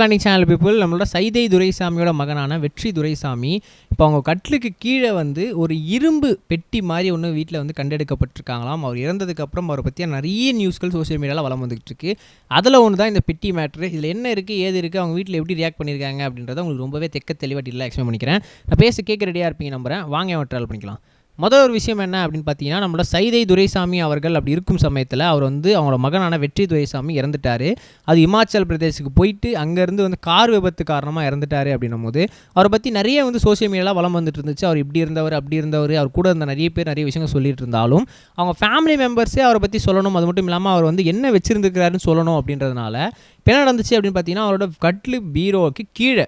Planning channel people நம்மளோட சைதை துரைசாமியோட மகனான வெற்றி துரைசாமி இப்போ அவங்க கட்லுக்கு கீழே வந்து ஒரு இரும்பு பெட்டி மாதிரி ஒன்று வீட்டில் வந்து கண்டெடுக்கப்பட்டிருக்காங்களாம். அவர் இறந்ததுக்கப்புறம் அவரை பற்றிய நிறைய நியூஸ்கள் சோஷியல் மீடியாவில் வளம் வந்துகிட்டு இருக்கு. அதில் ஒன்று தான் இந்த பெட்டி மேட்ரு இதில் என்ன இருக்குது ஏது இருக்குது அவங்க வீட்டில் எப்படி ரியாக்ட் பண்ணியிருக்காங்க அப்படின்றத உங்களுக்கு ரொம்பவே தெக்க தெளிவாக டீலாக எக்ஸ்பிளைன் பண்ணிக்கிறேன். நான் பேச கேட்க ரெடியாக இருப்பீங்க நம்புறேன். வாங்க அவன் ட்ராவல் பண்ணிக்கலாம். மொதல் ஒரு விஷயம் என்ன அப்படின்னு பார்த்தீங்கன்னா நம்மளோட சைதை துரைசாமி அவர்கள் அப்படி இருக்கும் சமயத்தில் அவர் வந்து அவங்களோட மகனான வெற்றி துரைசாமி இறந்துட்டார். அது இமாச்சல் பிரதேசுக்கு போயிட்டு அங்கேருந்து வந்து கார் விபத்து காரணமாக இறந்துட்டாரு அப்படின்னும் போது அவரை பற்றி நிறைய வந்து சோஷியல் மீடியாவில் வளம் வந்துட்டு இருந்துச்சு. அவர் இப்படி இருந்தவர் அப்படி இருந்தவர் அவர் கூட இருந்த நிறைய பேர் நிறைய விஷயங்கள் சொல்லிட்டு இருந்தாலும் அவங்க ஃபேமிலி மெம்பர்ஸே அவரை பற்றி சொல்லணும். அது மட்டும் இல்லாமல் அவர் வந்து என்ன வச்சுருந்துருக்கிறாருன்னு சொல்லணும் அப்படின்றதுனால இப்போ என்ன நடந்துச்சு அப்படின்னு பார்த்தீங்கன்னா அவரோட கட்லு பீரோவுக்கு கீழே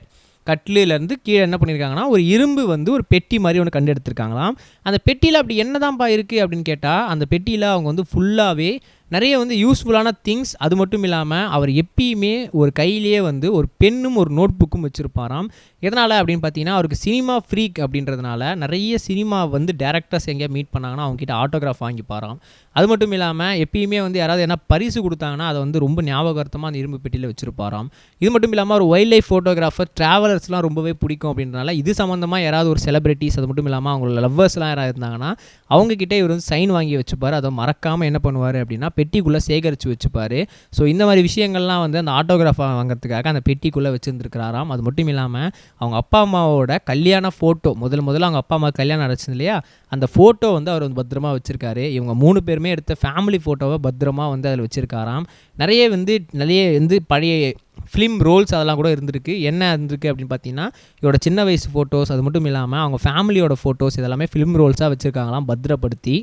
கட்லேருந்து கீழே என்ன பண்ணியிருக்காங்கன்னா ஒரு இரும்பு வந்து ஒரு பெட்டி மாதிரி ஒன்று கண்டெடுத்திருக்காங்களாம் அந்த பெட்டியில் அப்படி என்னதான்ப்பா இருக்குது அப்படின்னு கேட்டால் அந்த பெட்டியில் அவங்க வந்து ஃபுல்லாகவே நிறைய வந்து யூஸ்ஃபுல்லான திங்ஸ் அது மட்டும் இல்லாமல் அவர் எப்பயுமே ஒரு கையிலேயே வந்து ஒரு பெண்ணும் ஒரு நோட் புக்கும் வச்சுருப்பாராம். எதனால் அப்படின்னு பார்த்தீங்கன்னா அவருக்கு சினிமா ஃப்ரீக் அப்படின்றதுனால நிறைய சினிமா வந்து டேரக்டர்ஸ் எங்கேயா மீட் பண்ணாங்கன்னா அவங்ககிட்ட ஆட்டோகிராஃப் வாங்கிப்பாராம். அது மட்டும் இல்லாமல் எப்பயுமே வந்து யாராவது என்ன பரிசு கொடுத்தாங்கன்னா அதை வந்து ரொம்ப ஞாபகார்த்தமாக அந்த இரும்பு பெட்டியில் வச்சுருப்பாராம். இது மட்டும் இல்லாமல் ஒரு வைல்ட் லைஃப் ஃபோட்டோகிராஃபர் ட்ராவலர்ஸ்லாம் ரொம்பவே பிடிக்கும் அப்படின்றனால இது சம்மந்தமாக யாராவது ஒரு செலிபிரிட்டிஸ் அது மட்டும் இல்லாமல் அவங்களோட லவ்வர்ஸ்லாம் யாராவது இருந்தாங்கன்னா அவங்கக்கிட்ட இவர் வந்து சைன் வாங்கி வச்சுப்பார். அதை மறக்காமல் என்ன பண்ணுவார் அப்படின்னா பெட்டிக்குள்ளே சேகரித்து வச்சுப்பார். ஸோ இந்த மாதிரி விஷயங்கள்லாம் வந்து அந்த ஆட்டோகிராஃப் வாங்குறதுக்காக அந்த பெட்டிக்குள்ளே வச்சுருந்துருக்கிறாராம். அது மட்டும் இல்லாமல் அவங்க அப்பா அம்மாவோட கல்யாண ஃபோட்டோ முதல் முதல்ல அவங்க அப்பா அம்மா கல்யாணம் நடச்சது இல்லையா? அந்த ஃபோட்டோ வந்து அவர் வந்து பத்திரமா வச்சுருக்காரு. இவங்க மூணு பேருமே எடுத்த ஃபேமிலி ஃபோட்டோவை பத்திரமா வந்து அதில் வச்சுருக்காராம். நிறைய வந்து நிறைய வந்து பழைய ஃபிலிம் ரோல்ஸ் அதெல்லாம் கூட இருந்திருக்கு. என்ன இருந்திருக்கு அப்படின்னு பார்த்தீங்கன்னா இவரோட சின்ன வயசு ஃபோட்டோஸ் அது மட்டும் இல்லாமல் அவங்க ஃபேமிலியோட ஃபோட்டோஸ் இதெல்லாமே ஃபிலிம் ரோல்ஸாக வச்சுருக்காங்களாம் பத்திரப்படுத்தி.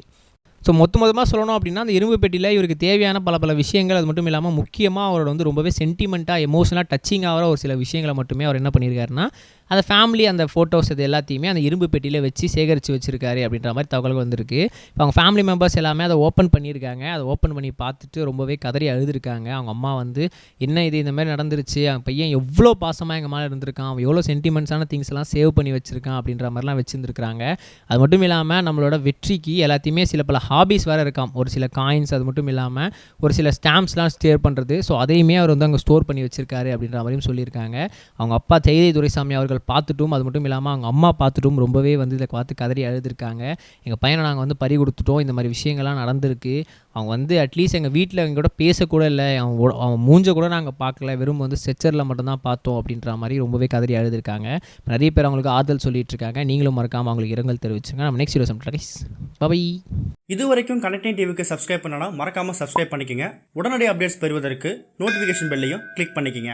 ஸோ மொத்த மொத்தமாக சொல்லணும் அப்படின்னா அந்த இரும்பு பெட்டியில் இவருக்கு தேவையான பல பல விஷயங்கள் அது மட்டும் இல்லாமல் முக்கியமாக அவரோட வந்து ரொம்பவே சென்டிமெண்ட்டாக எமோஷனலாக டச்சிங் ஆகிற ஒரு சில விஷயங்களை மட்டுமே அவர் என்ன பண்ணியிருக்காருன்னா அந்த ஃபேமிலி அந்த ஃபோட்டோஸ் இது எல்லாத்தையுமே அந்த இரும்பு பெட்டியில் வச்சு சேகரித்து வச்சுருக்காரு அப்படின்ற மாதிரி தகவல்கள் வந்திருக்கு. இப்போ அவங்க ஃபேமிலி மெம்பர்ஸ் எல்லாமே அதை ஓப்பன் பண்ணியிருக்காங்க. அதை ஓப்பன் பண்ணி பார்த்துட்டு ரொம்பவே கதறி அழுதுருக்காங்க. அவங்க அம்மா வந்து என்ன இது? இந்த மாதிரி நடந்துருச்சு. அவன் பையன் எவ்வளோ பாசமாக எங்கள் மேலே இருந்திருக்கான். அவன் எவ்வளோ சென்டிமெண்ட்ஸான திங்ஸ் எல்லாம் சேவ் பண்ணி வச்சுருக்கான். அப்படின்ற மாதிரிலாம் வச்சுருந்துருக்காங்க அது மட்டும் இல்லாமல் நம்மளோட வெற்றிக்கு எல்லாத்தையுமே சில பல ஹாபிஸ் வேறு இருக்காம். ஒரு சில காயின்ஸ் அது மட்டும் இல்லாமல் ஒரு சில ஸ்டாம்ப்ஸ்லாம் ஸ்டேர் பண்ணுறது ஸோ அதையுமே அவர் வந்து அங்கே ஸ்டோர் பண்ணி வச்சுருக்காரு அப்படின்ற மாதிரியும் சொல்லியிருக்காங்க. அவங்க அப்பா செய்தி துரைசாமி அவர்கள் பார்த்துட்டும் அது மட்டும் இல்லாமல் அவங்க அம்மா பார்த்துட்டும் ரொம்பவே வந்து இதை பார்த்து கதறி அழுதுருக்காங்க. எங்கள் பையனை நாங்கள் வந்து பறி கொடுத்துட்டோம். இந்த மாதிரி விஷயங்கள்லாம் நடந்திருக்கு. அவங்க வந்து அட்லீஸ்ட் எங்கள் வீட்டில் அவங்க கூட பேசக்கூட இல்லை. அவன் அவன் மூஞ்ச கூட நாங்கள் பார்க்கல. வெறும் வந்து ஸ்ட்ரெச்சரில் மட்டும்தான் பார்த்தோம் அப்படின்ற மாதிரி ரொம்பவே கதறி அழுதுருக்காங்க. நிறைய பேர் அவங்களுக்கு ஆறுதல் சொல்லிட்டு இருக்காங்க நீங்களும் மறக்காமல் அவங்களுக்கு இரங்கல் தெரிவிச்சுங்க. நம்ம நெக்ஸ்ட் வீடியோ சம்ட்ரைஸ் பபை இது வரைக்கும் கனெக்டிங் டிவிக்கு சப்ஸ்கிரைப் பண்ணனா மறக்காமல் சப்ஸ்கிரைப் பண்ணிக்கங்க. உடனடி அப்டேட்ஸ் பெறுவதற்கு நோட்டிஃபிகேஷன் பெல்லையும் கிளிக் பண்ணிக்கங்க.